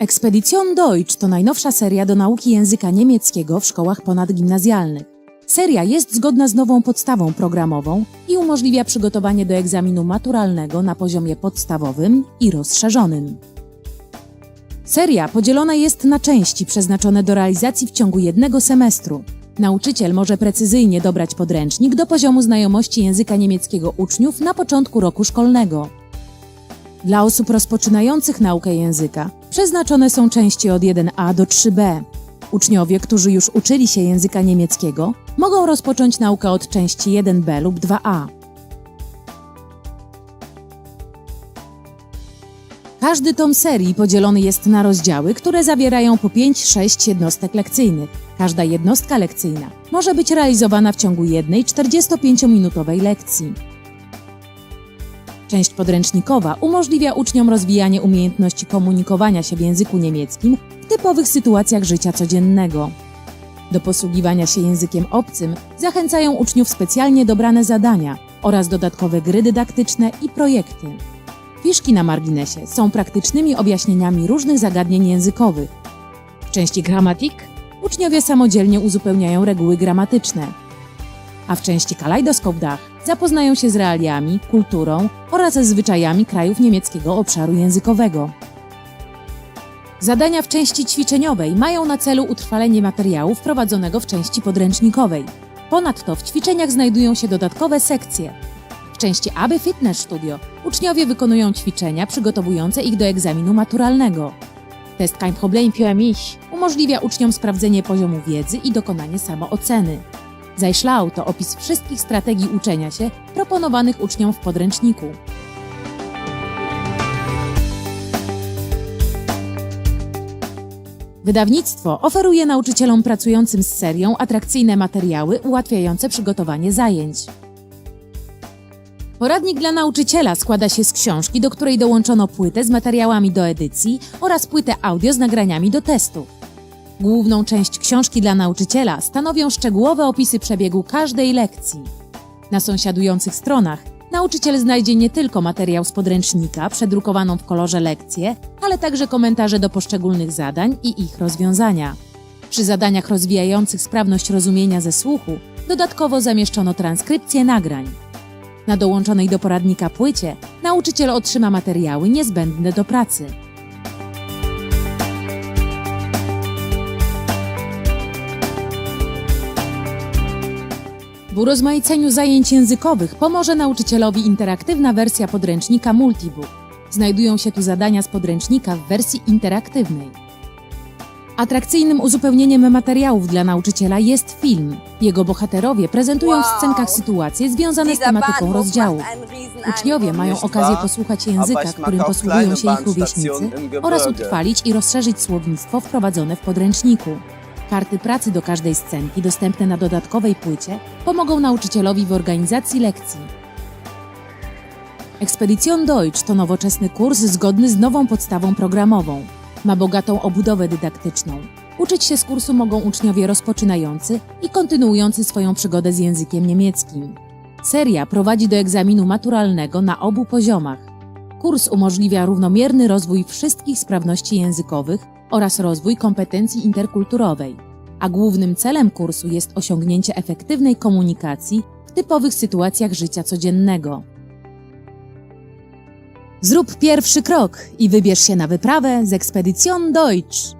Expedition Deutsch to najnowsza seria do nauki języka niemieckiego w szkołach ponadgimnazjalnych. Seria jest zgodna z nową podstawą programową i umożliwia przygotowanie do egzaminu maturalnego na poziomie podstawowym i rozszerzonym. Seria podzielona jest na części przeznaczone do realizacji w ciągu jednego semestru. Nauczyciel może precyzyjnie dobrać podręcznik do poziomu znajomości języka niemieckiego uczniów na początku roku szkolnego. Dla osób rozpoczynających naukę języka przeznaczone są części od 1a do 3b. Uczniowie, którzy już uczyli się języka niemieckiego, mogą rozpocząć naukę od części 1b lub 2a. Każdy tom serii podzielony jest na rozdziały, które zawierają po 5-6 jednostek lekcyjnych. Każda jednostka lekcyjna może być realizowana w ciągu jednej 45-minutowej lekcji. Część podręcznikowa umożliwia uczniom rozwijanie umiejętności komunikowania się w języku niemieckim w typowych sytuacjach życia codziennego. Do posługiwania się językiem obcym zachęcają uczniów specjalnie dobrane zadania oraz dodatkowe gry dydaktyczne i projekty. Fiszki na marginesie są praktycznymi objaśnieniami różnych zagadnień językowych. W części gramatik uczniowie samodzielnie uzupełniają reguły gramatyczne, a w części Kalajdoskop Dach zapoznają się z realiami, kulturą oraz zwyczajami krajów niemieckiego obszaru językowego. Zadania w części ćwiczeniowej mają na celu utrwalenie materiału wprowadzonego w części podręcznikowej. Ponadto w ćwiczeniach znajdują się dodatkowe sekcje. W części AB Fitness Studio uczniowie wykonują ćwiczenia przygotowujące ich do egzaminu maturalnego. Test Kein Problem für mich umożliwia uczniom sprawdzenie poziomu wiedzy i dokonanie samooceny. Zajszlau to opis wszystkich strategii uczenia się proponowanych uczniom w podręczniku. Wydawnictwo oferuje nauczycielom pracującym z serią atrakcyjne materiały ułatwiające przygotowanie zajęć. Poradnik dla nauczyciela składa się z książki, do której dołączono płytę z materiałami do edycji oraz płytę audio z nagraniami do testów. Główną część książki dla nauczyciela stanowią szczegółowe opisy przebiegu każdej lekcji. Na sąsiadujących stronach nauczyciel znajdzie nie tylko materiał z podręcznika, przedrukowaną w kolorze lekcję, ale także komentarze do poszczególnych zadań i ich rozwiązania. Przy zadaniach rozwijających sprawność rozumienia ze słuchu dodatkowo zamieszczono transkrypcję nagrań. Na dołączonej do poradnika płycie nauczyciel otrzyma materiały niezbędne do pracy. W urozmaiceniu zajęć językowych pomoże nauczycielowi interaktywna wersja podręcznika Multibook. Znajdują się tu zadania z podręcznika w wersji interaktywnej. Atrakcyjnym uzupełnieniem materiałów dla nauczyciela jest film. Jego bohaterowie prezentują w Wow. scenkach sytuacje związane z tematyką rozdziału. Uczniowie mają okazję wahr? posłuchać języka, którym posługują się ich rówieśnicy oraz utrwalić i rozszerzyć słownictwo wprowadzone w podręczniku. Karty pracy do każdej scenki dostępne na dodatkowej płycie pomogą nauczycielowi w organizacji lekcji. Expedition Deutsch to nowoczesny kurs zgodny z nową podstawą programową. Ma bogatą obudowę dydaktyczną. Uczyć się z kursu mogą uczniowie rozpoczynający i kontynuujący swoją przygodę z językiem niemieckim. Seria prowadzi do egzaminu maturalnego na obu poziomach. Kurs umożliwia równomierny rozwój wszystkich sprawności językowych oraz rozwój kompetencji interkulturowej, a głównym celem kursu jest osiągnięcie efektywnej komunikacji w typowych sytuacjach życia codziennego. Zrób pierwszy krok i wybierz się na wyprawę z Expedition Deutsch.